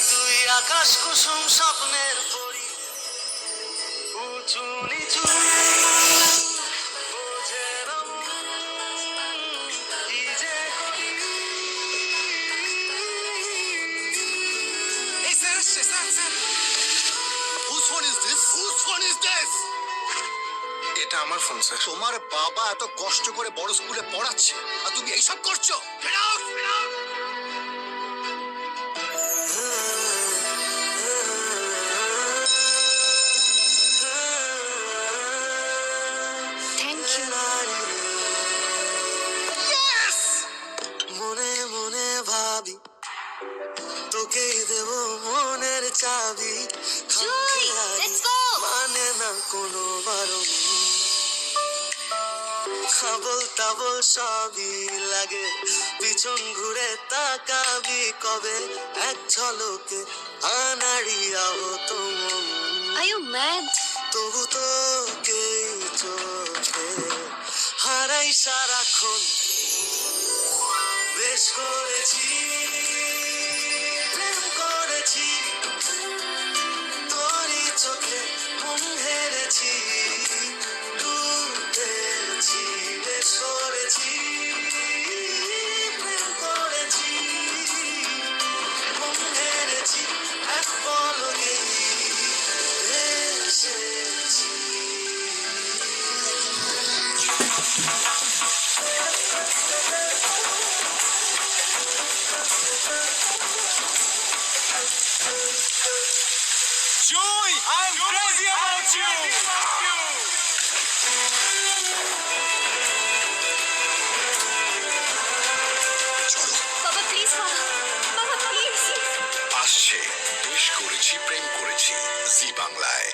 আকাশ কুসুম স্বপ্নের পরি। উঁচু নিচু? এটা আমার ফোন স্যার তোমার বাবা এত কষ্ট করে বড় স্কুলে পড়াচ্ছে আর তুমি এইসব করছ? Get out! মনে মনে ভাবি তোকেই দেব মনের চাবি। মানে না কোনো বারণ খাবল তাবল সবই লাগে পিছন ঘুরে তাকাবি কবে? এক ঝলকে আনাড়িয়া হতো আর ইউ ম্যাড তবু তো কেই চোখে হারাই সারাক্ষণ বেশ করেছি। Jui I am crazy about you বাবা প্লিজ বাবা বাবা প্লিজ আসছে বেশ করেছি প্রেম করেছি জি বাংলায়।